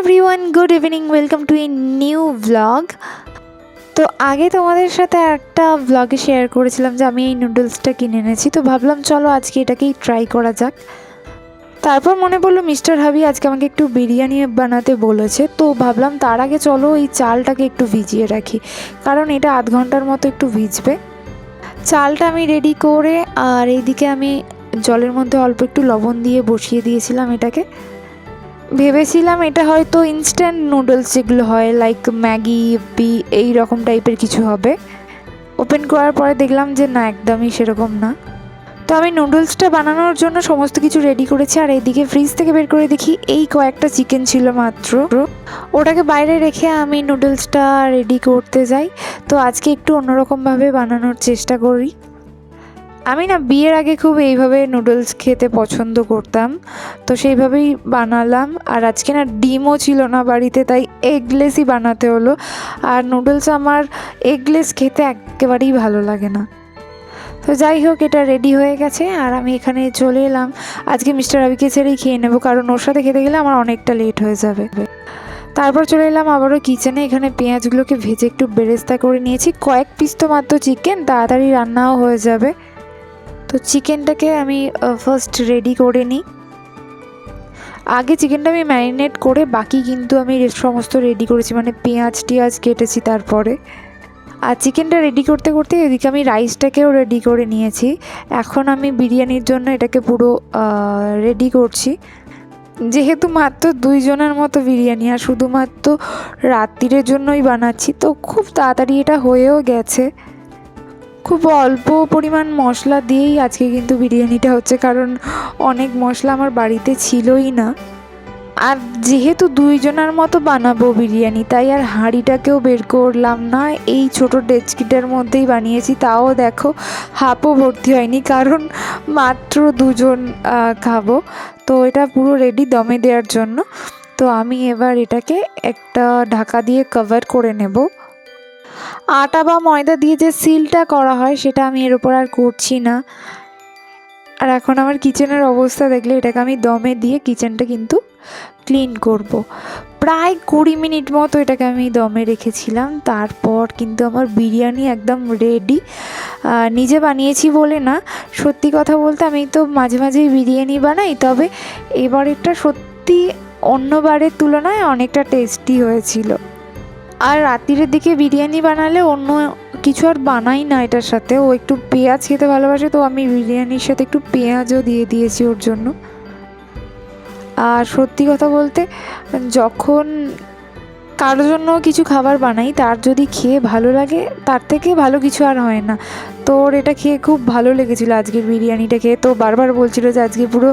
Everyone good evening welcome to a new vlog তো আগে তোমাদের সাথে একটা ভ্লগে শেয়ার করেছিলাম যে আমি এই নুডলসটা কিনে এনেছি। তো ভাবলাম চলো আজকে এটাকেই ট্রাই করা যাক। তারপর মনে পড়ল মিস্টার হাবি আজকে আমাকে একটু বিরিয়ানি বানাতে বলেছে। তো ভাবলাম তার আগে চলো এই চালটাকে একটু ভিজিয়ে রাখি। কারণ এটা আধ ঘণ্টার মতো একটু ভিজবে। চালটা আমি রেডি করে আর এইদিকে আমি জলের মধ্যে অল্প একটু লবণ দিয়ে বসিয়ে দিয়েছিলাম এটাকে। ভেবেছিলাম এটা হয়তো ইনস্ট্যান্ট নুডলস যেগুলো হয় লাইক ম্যাগি পি এই রকম টাইপের কিছু হবে। ওপেন করার পরে দেখলাম যে না, একদমই সেরকম না। তো আমি নুডলসটা বানানোর জন্য সমস্ত কিছু রেডি করেছি আর এইদিকে ফ্রিজ থেকে বের করে দেখি এই কয়েকটা চিকেন ছিল মাত্র। ওটাকে বাইরে রেখে আমি নুডলসটা রেডি করতে যাই। তো আজকে একটু অন্যরকমভাবে বানানোর চেষ্টা করি। আমি না বিয়ের আগে খুব এইভাবে নুডলস খেতে পছন্দ করতাম। তো সেইভাবেই বানালাম। আর আজকে না ডিমও ছিল না বাড়িতে, তাই এগলেসই বানাতে হলো। আর নুডলস আমার এগলেস খেতে একেবারেই ভালো লাগে না। তো যাই হোক, এটা রেডি হয়ে গেছে আর আমি এখানে চলে এলাম। আজকে মিস্টার রবিকে ছেড়েই খেয়ে নেব, কারণ ওর সাথে খেতে গেলে আমার অনেকটা লেট হয়ে যাবে। তারপর চলে এলাম আবারও কিচেনে এখানে পেঁয়াজগুলোকে ভেজে একটু বেরেস্তা করে নিয়েছি। কয়েক পিস তো মাত্র চিকেন তাড়াতাড়ি রান্নাও হয়ে যাবে। তো চিকেনটাকে আমি ফার্স্ট রেডি করে নিই। আগে চিকেনটা আমি ম্যারিনেট করে বাকি কিন্তু আমি সমস্ত রেডি করেছি মানে পেঁয়াজ টিয়াজ কেটেছি তারপরে। আর চিকেনটা রেডি করতে করতে এদিকে আমি রাইসটাকেও রেডি করে নিয়েছি। এখন আমি বিরিয়ানির জন্য এটাকে পুরো রেডি করছি। যেহেতু মাত্র দুইজনের মতো বিরিয়ানি, আর শুধুমাত্র রাত্রিরের জন্যই বানাচ্ছি, তো খুব তাড়াতাড়ি এটা হয়েও গেছে। খুব অল্প পরিমাণ মশলা দিয়েই আজকে কিন্তু বিরিয়ানিটা হচ্ছে, কারণ অনেক মশলা আমার বাড়িতে ছিলই না। আর যেহেতু দুইজনের মতো বানাবো বিরিয়ানি, তাই আর হাঁড়িটাকেও বের করলাম না, এই ছোট ডেচকিটার মধ্যেই বানিয়েছি। তাও দেখো, হাফও ভর্তি হয়নি, কারণ মাত্র দুজন খাব। তো এটা পুরো রেডি দমে দেওয়ার জন্য। তো আমি এবার এটাকে একটা ঢাকা দিয়ে কভার করে নেব। আটা বা ময়দা দিয়ে যে সিলটা করা হয়, সেটা আমি এর উপর আর করছি না। আর এখন আমার কিচেনের অবস্থা দেখলে এটাকে আমি দমে দিয়ে কিচেনটা কিন্তু ক্লিন করব। প্রায় কুড়ি মিনিট মতো এটাকে আমি দমে রেখেছিলাম। তারপর কিন্তু আমার বিরিয়ানি একদম রেডি নিজে বানিয়েছি বলে না, সত্যি কথা বলতে আমি তো মাঝে মাঝেই বিরিয়ানি বানাই, তবে এবারেরটা সত্যি অন্যবারের তুলনায় অনেকটা টেস্টি হয়েছিল। আর রাত্রিরের দিকে বিরিয়ানি বানালে অন্য কিছু আর বানাই না এটার সাথে। ও একটু পেঁয়াজ খেতে ভালোবাসে, তো আমি বিরিয়ানির সাথে একটু পেঁয়াজও দিয়ে দিয়েছি ওর জন্য। আর সত্যি কথা বলতে, যখন কারোর জন্য কিছু খাবার বানাই, তার যদি খেয়ে ভালো লাগে, তার থেকে ভালো কিছু আর হয় না। তো ওর এটা খেয়ে খুব ভালো লেগেছিলো আজকের বিরিয়ানিটা খেয়ে। তো বারবার বলছিল যে আজকে পুরো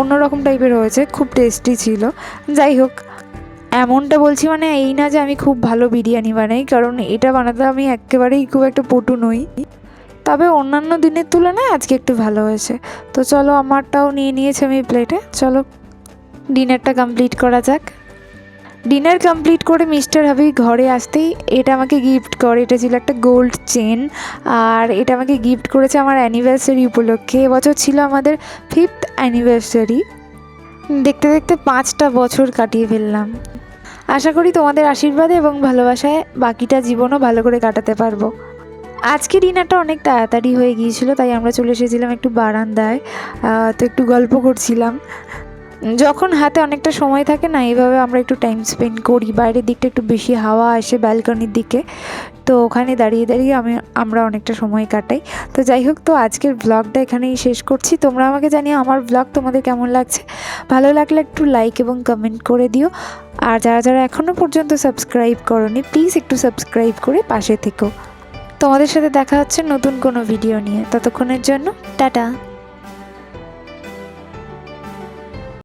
অন্যরকম টাইপের হয়েছে, খুব টেস্টি ছিল। যাই হোক এমনটা বলছি মানে এই না যে আমি খুব ভালো বিরিয়ানি বানাই, কারণ এটা বানাতে আমি একেবারেই খুব একটা পটু নই। তবে অন্যান্য দিনের তুলনায় আজকে একটু ভালো হয়েছে। তো চলো আমারটাও নিয়ে নিয়েছি আমি প্লেটে চলো ডিনারটা কমপ্লিট করা যাক। ডিনার কমপ্লিট করে মিস্টার হাবি ঘরে আসতেই এটা আমাকে গিফট করে। এটা ছিল একটা গোল্ড চেন আর এটা আমাকে গিফট করেছে আমার অ্যানিভার্সারি উপলক্ষে। এবছর ছিল আমাদের ফিফথ অ্যানিভার্সারি দেখতে দেখতে পাঁচটা বছর কাটিয়ে ফেললাম। আশা করি তোমাদের আশীর্বাদে এবং ভালোবাসায় বাকিটা জীবনও ভালো করে কাটাতে পারব। আজকে ডিনারটা অনেক তাড়াতাড়ি হয়ে গিয়েছিল, তাই আমরা চলে এসেছিলাম একটু বারান্দায়। তো একটু গল্প করছিলাম। যখন হাতে অনেকটা সময় থাকে না, এইভাবে আমরা একটু টাইম স্পেন্ড করি। বাইরের দিকটা একটু বেশি হাওয়া আসে ব্যালকনির দিকে। তো ওখানে দাঁড়িয়ে দাঁড়িয়ে আমি, আমরা অনেকটা সময় কাটাই। তো যাই হোক, তো আজকের ব্লগটা এখানেই শেষ করছি। তোমরা আমাকে জানিয়ে আমার ব্লগ তোমাদের কেমন লাগছে? ভালো লাগলে একটু লাইক এবং কমেন্ট করে দিও। আর যারা যারা এখনও পর্যন্ত সাবস্ক্রাইব করনি প্লিজ একটু সাবস্ক্রাইব করে পাশে থেকো। তোমাদের সাথে দেখা হচ্ছে নতুন কোনো ভিডিও নিয়ে। ততক্ষণের জন্য, টাটা!